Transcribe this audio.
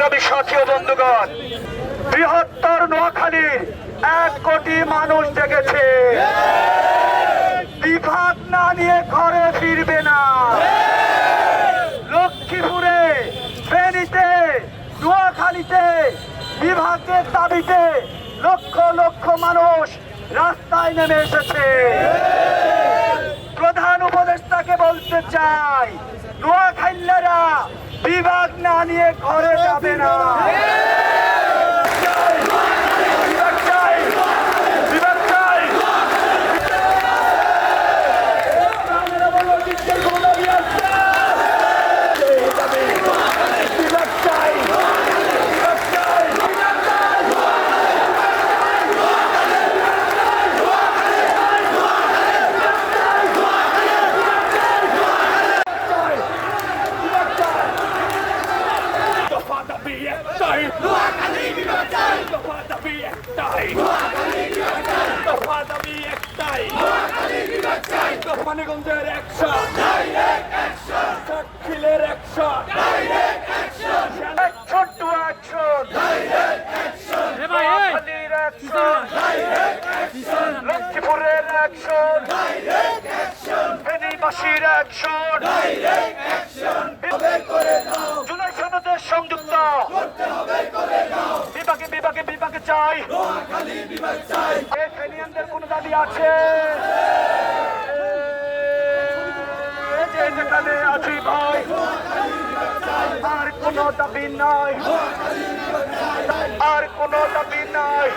সংগ্রামী সাথী বন্ধুগণ, বৃহত্তর নোয়াখালীর এক কোটি মানুষ জেগেছে। বিভাগ না নিয়ে ঘরে ফিরবে না। লক্ষ্মীপুরে, ফেনীতে, নোয়াখালীতে, বিভাগের দাবিতে লক্ষ লক্ষ মানুষ রাস্তায় নেমে এসেছে। প্রধান উপদেষ্টাকে বলতে চাই নোয়াখাইল্লারা বিভাগ না নিয়ে ঘরে যাবে না বিভাগ চাই, বিভাগ চাই। আপনারা বলো, জিজ্ঞেস কোনো দাবি আছে? এই দাবি। বিভাগ চাই, বিভাগ চাই, বিভাগ চাই। দফা দাবি একটাই দফা দাবি একটাই দফা দাবি একটাই দফানিগঞ্জের একশন সাক্ষিলের একশন ছোট্ট অ্যাকশন নোয়াখালীর অ্যাকশন লক্ষ্মীপুরের অ্যাকশন ফেনীবাসীর অ্যাকশন জুলাই সনদের সংযুক্ত বিভাগে বিভাগে বিভাগে চাই। এই ফেনিয়ানদের কোন দাবি আছে? যে যেখানে আছি ভাই আর কোন দাবি নাই। আর কোন দাবি নাই।